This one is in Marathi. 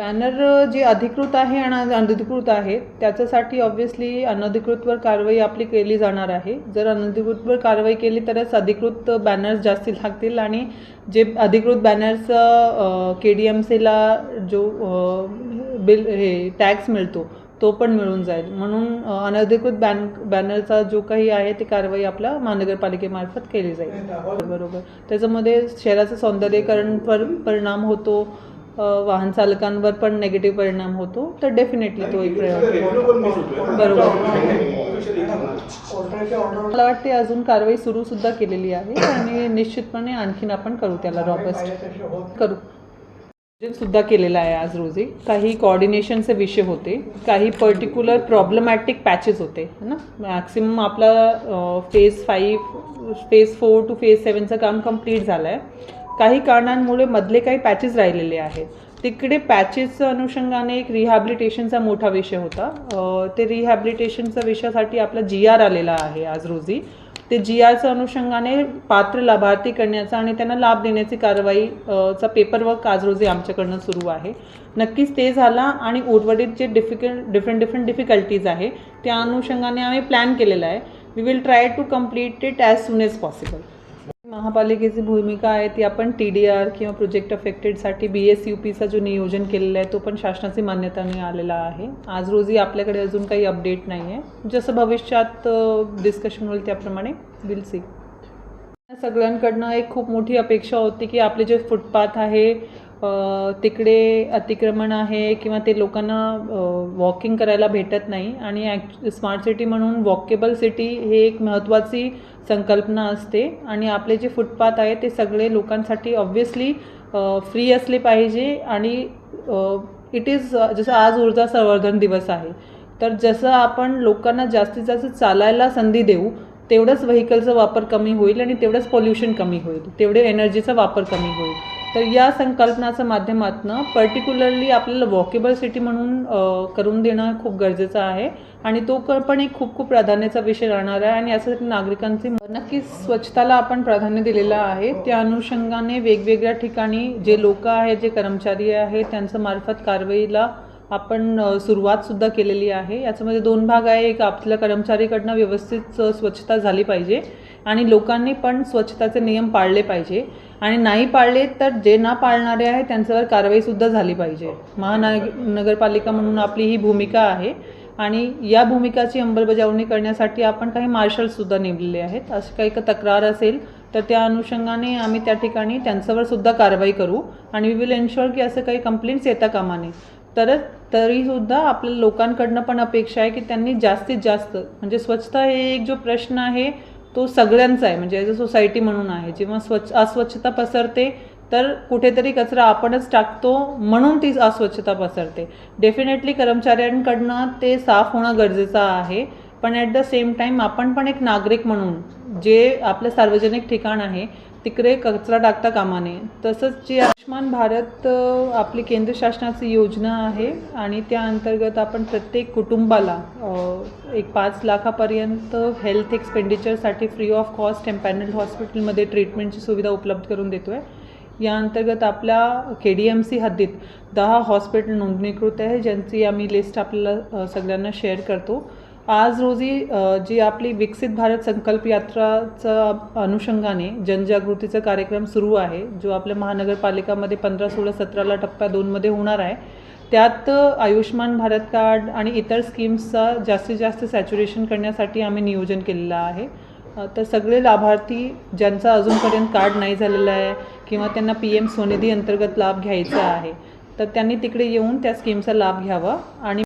बॅनर जे अधिकृत आहे आणि अनधिकृत आहे त्याच्यासाठी ऑब्व्हियसली अनधिकृतवर कारवाई आपली केली जाणार आहे. जर अनधिकृतवर कारवाई केली तरच अधिकृत बॅनर्स जास्ती लागतील आणि जे अधिकृत बॅनर्स के डी एम सीला जो बिल हे टॅक्स मिळतो तो पण मिळून जाईल. म्हणून अनधिकृत बॅन बॅनरचा जो काही आहे ती कारवाई आपल्या महानगरपालिकेमार्फत केली जाईल. बरोबर. त्याच्यामध्ये शहराचं सौंदर्यीकरणवर परिणाम होतो. वाहन चालकांवर पण नेगेटिव्ह परिणाम होतो. तर डेफिनेटली तो एक प्रयोग. बरोबर. मला वाटते अजून कारवाई सुरू सुद्धा केलेली आहे आणि निश्चितपणे आणखीन आपण करू त्याला रॉबस्ट करू. सुद्धा केलेला आहे आज रोजी. काही कॉर्डिनेशनचे विषय होते. काही पर्टिक्युलर प्रॉब्लेमॅटिक पॅचेस होते है ना? मॅक्सिमम आपला phase five phase four two phase सेवनचं काम कंप्लीट झालं आहे काही कारणांमुळे मधले काही पॅचेस राहिलेले आहेत. तिकडे पॅचेसच्या अनुषंगाने एक रिहॅबिलिटेशनचा मोठा विषय होता. ते रिहॅबिलिटेशनच्या विषयासाठी आपला जी आर आलेला आहे आज रोजी. ते जी आरच्या अनुषंगाने पात्र लाभार्थी करण्याचा आणि त्यांना लाभ देण्याची कारवाई चा चा पेपरवर्क आज रोजी आमच्याकडनं सुरू आहे. नक्कीच ते झाला आणि उर्वरित जे डिफिकल्ट डिफरंट डिफरंट डिफिकल्टीज आहे त्या अनुषंगाने आम्ही प्लॅन केलेला आहे. We will try to complete it as soon as possible महापालिकेची भूमिका आहे ती आपण टी डी आर किंवा प्रोजेक्ट अफेक्टेडसाठी बी एस यू पीचा जो नियोजन केलेला आहे तो पण शासनाची मान्यताने आलेला आहे. आज रोजी आपल्याकडे अजून काही अपडेट नाही आहे जसं भविष्यात डिस्कशन होईल त्याप्रमाणे विल सी सगळ्यांकडनं एक खूप मोठी अपेक्षा होती की आपले जे फुटपाथ आहे तिकडे अतिक्रमण आहे किंवा ते लोकांना वॉकिंग करायला भेटत नाही. आणि ॲक् स्मार्ट सिटी म्हणून वॉकेबल सिटी हे एक महत्त्वाची संकल्पना असते. आणि आपले जे फुटपाथ आहे ते सगळे लोकांसाठी ऑब्व्हियसली फ्री असले पाहिजे. आणि इट इज जसं आज ऊर्जा संवर्धन दिवस आहे. तर जसं आपण लोकांना जास्तीत जास्त चालायला संधी देऊ तेवढंच व्हेकलचा वापर कमी होईल आणि तेवढंच पोल्युशन कमी होईल. तेवढे एनर्जीचा वापर कमी होईल. तर या संकल्पनाच्या माध्यमातून पर्टिक्युलरली आपल्याला वॉकेबल सिटी म्हणून करून देणं खूप गरजेचं आहे. आणि तो क- पण एक खूप खूप प्राधान्याचा विषय राहणार आहे. आणि यासाठी नागरिकांचे नक्कीच स्वच्छताला आपण प्राधान्य दिलेलं आहे. त्या अनुषंगाने वेगवेगळ्या ठिकाणी जे लोक आहेत जे कर्मचारी आहेत त्यांचं मार्फत कारवाईला आपण सुरुवातसुद्धा केलेली आहे. याच्यामध्ये दोन भाग आहे. एक आपल्या कर्मचारीकडनं व्यवस्थित स्वच्छता झाली पाहिजे. आणि लोकांनी पण स्वच्छताचे नियम पाळले पाहिजे. आणि नाही पाळले तर जे ना पाळणारे आहे त्यांच्यावर कारवाईसुद्धा झाली पाहिजे. महानग नगरपालिका म्हणून आपली ही भूमिका आहे. आणि या भूमिकाची अंमलबजावणी करण्यासाठी आपण काही मार्शल्ससुद्धा नेमलेले आहेत. अशी काही का तक्रार असेल तर त्या अनुषंगाने आम्ही त्या ठिकाणी त्यांच्यावर सुद्धा कारवाई करू. आणि वी विल एन्श्युअर की असं काही कंप्लेंट्स येता कामा नये. तरच तरीसुद्धा आपल्या लोकांकडनं पण अपेक्षा आहे की त्यांनी जास्तीत जास्त म्हणजे स्वच्छता हे एक जो प्रश्न आहे तो सगळ्यांचा आहे. म्हणजे ॲज अ सोसायटी म्हणून आहे. जेव्हा स्वच्छ अस्वच्छता पसरते तर कुठेतरी कचरा आपणच टाकतो म्हणून ती अस्वच्छता पसरते. डेफिनेटली कर्मचाऱ्यांकडनं ते साफ होणं गरजेचं आहे. पण ॲट द सेम टाईम आपण पण एक नागरिक म्हणून जे आपलं सार्वजनिक ठिकाण आहे तिकडे कचरा टाकता कामा नये. तसंच जी आयुष्मान भारत आपली केंद्र शासनाची योजना आहे आणि त्या अंतर्गत आपण प्रत्येक कुटुंबाला एक पाच लाखापर्यंत हेल्थ एक्सपेंडिचरसाठी फ्री ऑफ कॉस्ट एम्पॅनल हॉस्पिटलमध्ये ट्रीटमेंटची सुविधा उपलब्ध करून देतो आहे या अंतर्गत आपल्या के डी एम सी हद्दीत दहा हॉस्पिटल नोंदणीकृत आहे ज्यांची आम्ही लिस्ट आपल्याला सगळ्यांना शेअर करतो. आज रोजी जी आपली विकसित भारत संकल्प यात्राचा अनुषंगाने जनजागृतीचा कार्यक्रम सुरू आहे जो आपल्या महानगरपालिकामध्ये पंधरा सोळा सतराला टप्प्या दोनमध्ये होणार आहे त्यात आयुष्मान भारत कार्ड आणि इतर स्कीम्सचा जास्तीत जास्त सॅच्युरेशन करण्यासाठी आम्ही नियोजन केलेलं आहे. तर सगळे लाभार्थी ज्यांचा अजूनपर्यंत कार्ड नाही झालेलं आहे किंवा त्यांना पी एम स्वनिधी अंतर्गत लाभ घ्यायचा आहे तर त्यांनी तिकडे येऊन त्या स्कीमचा लाभ घ्यावा आणि